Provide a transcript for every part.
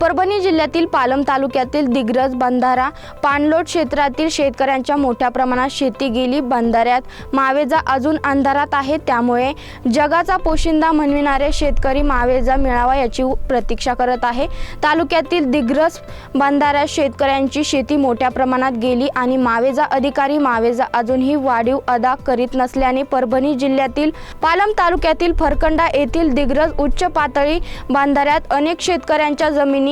परभणी जिल्ह्यातील पालम तालुक्यातील दिग्रज बंधारा पाणलोट क्षेत्रातील शेतकऱ्यांच्या मोठ्या प्रमाणात शेती गेली. बंधाऱ्यात मावेजा अजून अंधारात आहे त्यामुळे जगाचा पोशिंदा म्हणविणारे शेतकरी मावेजा मिळावा याची प्रतीक्षा करत आहे. तालुक्यातील दिग्रज बंधाऱ्यात शेतकऱ्यांची शेती मोठ्या प्रमाणात गेली आणि मावेजा अधिकारी मावेजा अजूनही वाढीव अदा करीत नसल्याने परभणी जिल्ह्यातील पालम तालुक्यातील फरकंडा येथील दिग्रज उच्च पातळी बांधाऱ्यात अनेक शेतकऱ्यांच्या जमिनी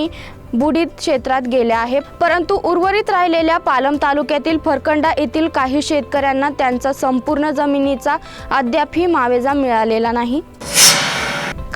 बुडीत क्षेत्रात गेल्या आहे. परंतु उर्वरित राहिलेल्या पालम तालुक्यातील फरकंडा येथील काही शेतकऱ्यांना त्यांचा संपूर्ण जमिनीचा अद्यापही मावेजा मिळालेला नाही.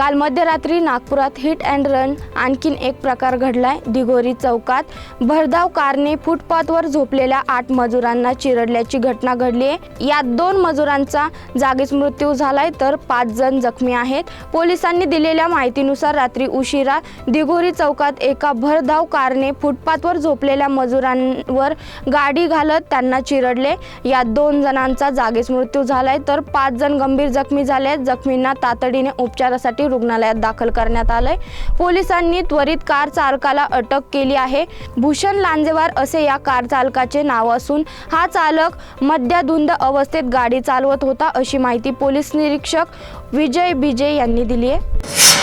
काल मध्यरात्री नागपुरात हिट अँड रन आणखीन एक प्रकार घडलाय. दिघोरी चौकात भरधाव कारने फुटपाथवर झोपलेल्या आठ मजुरांना चिरडल्याची घटना घडली आहे. यात दोन मजुरांचा जागीच मृत्यू झालाय तर पाच जण जखमी आहेत. पोलिसांनी दिलेल्या माहितीनुसार रात्री उशिरा दिघोरी चौकात एका भरधाव कारने फुटपाथवर झोपलेल्या मजुरांवर गाडी घालत त्यांना चिरडले. यात दोन जणांचा जागीच मृत्यू झालाय तर पाच जण गंभीर जखमी झाले जखमींना तातडीने उपचारासाठी रुग्णालयात दाखल करण्यात आलंय. पोलिसांनी त्वरित कार चालकाला अटक केली आहे. भूषण लांजेवार असे या कार चालकाचे नाव असून हा चालक मद्याधुंद अवस्थेत गाडी चालवत होता अशी माहिती पोलीस निरीक्षक विजय बिजे यांनी दिली आहे.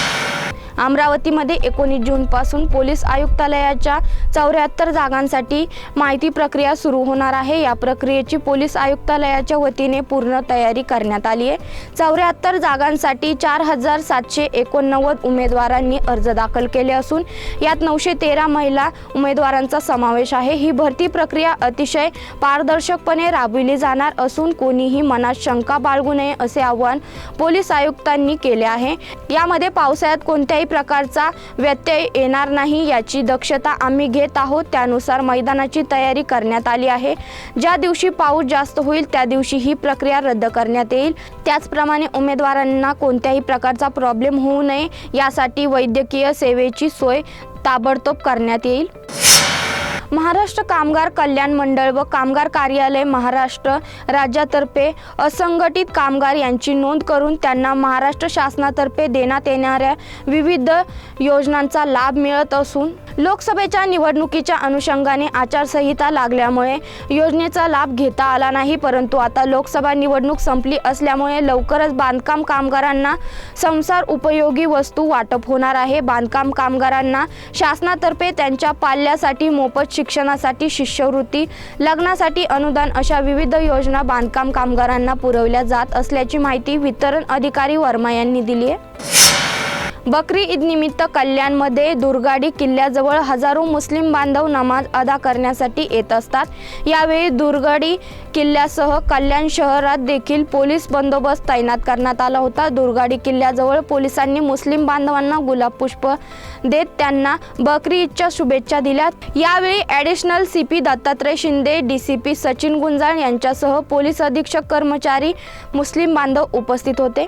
अमरावतीमध्ये एकोणीस जूनपासून पोलीस आयुक्तालयाच्या चौऱ्याहत्तर जागांसाठी माहिती प्रक्रिया सुरू होणार आहे. या प्रक्रियेची पोलीस आयुक्तालयाच्या वतीने पूर्ण तयारी करण्यात आली आहे. चौऱ्याहत्तर जागांसाठी चार हजार सातशे एकोणनव्वद उमेदवारांनी अर्ज दाखल केले असून यात नऊशे तेरा महिला उमेदवारांचा समावेश आहे. ही भरती प्रक्रिया अतिशय पारदर्शकपणे राबविली जाणार असून कोणीही मनात शंका बाळगू नये असे आवाहन पोलीस आयुक्तांनी केले आहे. यामध्ये पावसाळ्यात कोणत्याही प्रकारचा व्यत्यय येणार नाही याची दक्षता आम्ही घेत आहोत. त्यानुसार मैदानाची तयारी करण्यात आली आहे. ज्या दिवशी पाऊस जास्त होईल त्या दिवशी ही प्रक्रिया रद्द करण्यात येईल. त्याचप्रमाणे उमेदवारांना कोणत्याही प्रकारचा प्रॉब्लेम होऊ नये. यासाठी वैद्यकीय सेवेची सोय ताबडतोब करण्यात येईल. महाराष्ट्र कामगार कल्याण मंडळ व कामगार कार्यालय महाराष्ट्र राज्यातर्फे असंघटित कामगार यांची नोंद करून त्यांना महाराष्ट्र शासनातर्फे देण्यात येणाऱ्या विविध योजनांचा लाभ मिळत असून लोकसभेच्या निवडणुकीच्या अनुषंगाने आचारसंहिता लागल्यामुळे योजनेचा लाभ घेता आला नाही परंतु आता लोकसभा निवडणूक संपली असल्यामुळे लवकरच बांधकाम कामगारांना संसार उपयोगी वस्तू वाटप होणार आहे. बांधकाम कामगारांना शासनातर्फे त्यांच्या पाल्यासाठी मोफत शिक्षणासाठी शिष्यवृत्ती लग्नासाठी अनुदान अशा विविध योजना बांधकाम कामगारांना पुरवल्या जात असल्याची माहिती वितरण अधिकारी वर्मा यांनी दिली आहे. बकरी ईदनिमित्त कल्याणमध्ये दुर्गाडी किल्ल्याजवळ हजारो मुस्लिम बांधव नमाज अदा करण्यासाठी येत असतात. यावेळी दुर्गाडी किल्ल्यासह कल्याण शहरात देखील पोलीस बंदोबस्त तैनात करण्यात आला होता. दुर्गाडी किल्ल्याजवळ पोलिसांनी मुस्लिम बांधवांना गुलाब पुष्प देत त्यांना बकरी ईदच्या शुभेच्छा दिल्या. यावेळी additional C P Dattatray Shinde D C P Sachin Gunjal यांच्यासह पोलीस अधीक्षक कर्मचारी मुस्लिम बांधव उपस्थित होते.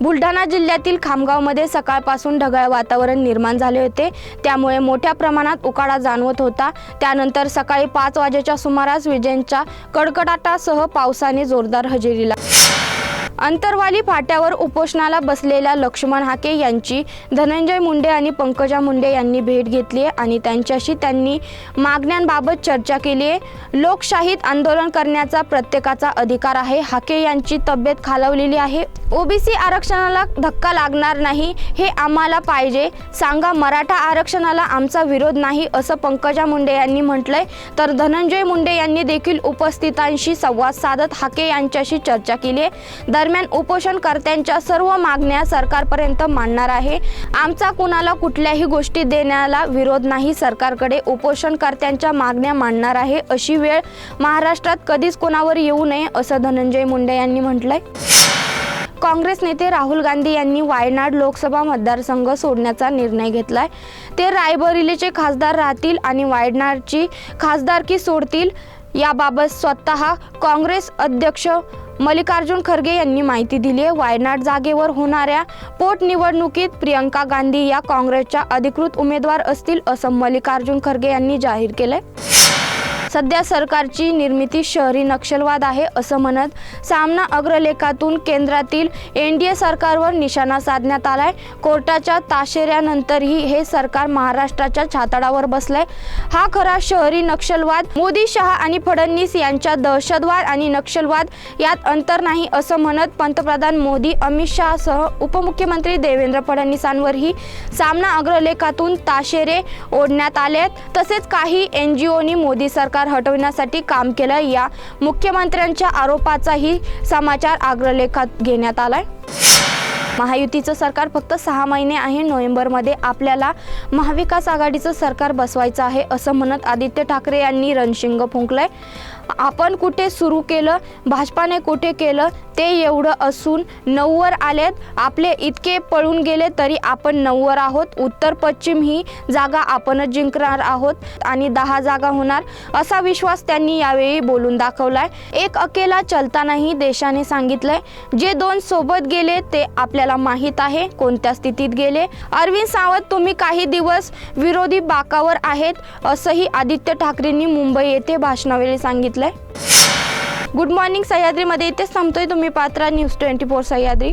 बुलढाणा जिल्ह्यातील खामगावमध्ये सकाळपासून ढगाळ वातावरण निर्माण झाले होते. त्यामुळे मोठ्या प्रमाणात उकाडा जाणवत होता. त्यानंतर सकाळी पाच वाजेच्या सुमारास विजेंच्या कडकडाटासह पावसाने जोरदार हजेरी लावली. अंतरवाली फाट्यावर उपोषणाला बसलेल्या लक्ष्मण हाके यांची धनंजय मुंडे आणि पंकजा मुंडे यांनी भेट घेतली आहे आणि त्यांच्याशी त्यांनी मागण्यांबाबत चर्चा केली आहे. लोकशाहीत आंदोलन करण्याचा प्रत्येकाचा अधिकार आहे. हाके यांची तब्येत खालवलेली आहे. ओबीसी आरक्षणाला धक्का लागणार नाही हे आम्हाला पाहिजे. सांगा मराठा आरक्षणाला आमचा विरोध नाही असं पंकजा मुंडे यांनी म्हटलंय. तर धनंजय मुंडे यांनी देखील उपस्थितांशी संवाद साधत हाके यांच्याशी चर्चा केली आहे. दरम्यान उपोषणकर्त्यांच्या सर्व मागण्या सरकारपर्यंत मांडणार आहे. आमचा कुणाला कुठल्याही गोष्टी देण्याला विरोध नाही. सरकारकडे उपोषणकर्त्यांच्या मागण्या मांडणार आहे अशी वेळ महाराष्ट्रात कधीच कोणावर येऊ नये असं धनंजय मुंडे यांनी म्हटलंय. काँग्रेस नेते राहुल गांधी यांनी वायनाड लोकसभा मतदारसंघ सोडण्याचा निर्णय घेतलाय. ते रायबरेलीचे खासदार राहतील आणि वायनाडची खासदारकी सोडतील. याबाबत स्वतः काँग्रेस अध्यक्ष मल्लिकार्जुन खरगे यांनी माहिती दिली आहे. वायनाड जागेवर होणाऱ्या पोटनिवडणुकीत प्रियंका गांधी या काँग्रेसच्या अधिकृत उमेदवार असतील असं मल्लिकार्जुन खरगे यांनी जाहीर केलंय. सध्या सरकारची निर्मिती शहरी नक्षलवाद आहे असं म्हणत सामना अग्रलेखातून केंद्रातील एन डी ए सरकारवर निशाणा साधण्यात आलाय. कोर्टाच्या ताशेऱ्यानंतरही हे सरकार महाराष्ट्राच्या छातडावर बसलंय. हा खरा शहरी नक्षलवाद मोदी शहा आणि फडणवीस यांच्या दहशतवाद आणि नक्षलवाद यात अंतर नाही असं म्हणत पंतप्रधान मोदी अमित शहासह उपमुख्यमंत्री देवेंद्र फडणवीसांवरही सामना अग्रलेखातून ताशेरे ओढण्यात आले आहेत तसेच काही एन जी ओनी मोदी सरकार हटविण्यासाठी काम केलं या मुख्यमंत्र्यांच्या आरोपाचाही समाचार अग्रलेखात घेण्यात आलाय. महायुतीचं सरकार फक्त सहा महिने आहे. नोव्हेंबरमध्ये आपल्याला महाविकास आघाडीचं सरकार बसवायचं आहे असं म्हणत आदित्य ठाकरे यांनी रणशिंग फुंकलंय. आपण कुठे सुरू केलं भाजपाने कुठे केलं ते एवढं असून नऊवर आलेत. आपले इतके पळून गेले तरी आपण नऊवर आहोत. उत्तर पश्चिम ही जागा आपणच जिंकणार आहोत आणि दहा जागा होणार असा विश्वास त्यांनी यावेळी बोलून दाखवलाय. एक अकेला चलतानाही देशाने सांगितलंय. जे दोन सोबत गेले ते आपल्याला माहीत आहे कोणत्या स्थितीत गेले. अरविंद सावंत तुम्ही काही दिवस विरोधी बाकावर आहेत असंही आदित्य ठाकरेंनी मुंबई येथे भाषणावेळी सांगितलंय. गुड मॉर्निंग सह्याद्रीमध्ये इथेच थांबतोय तुम्ही Patra news twenty four Sahyadri.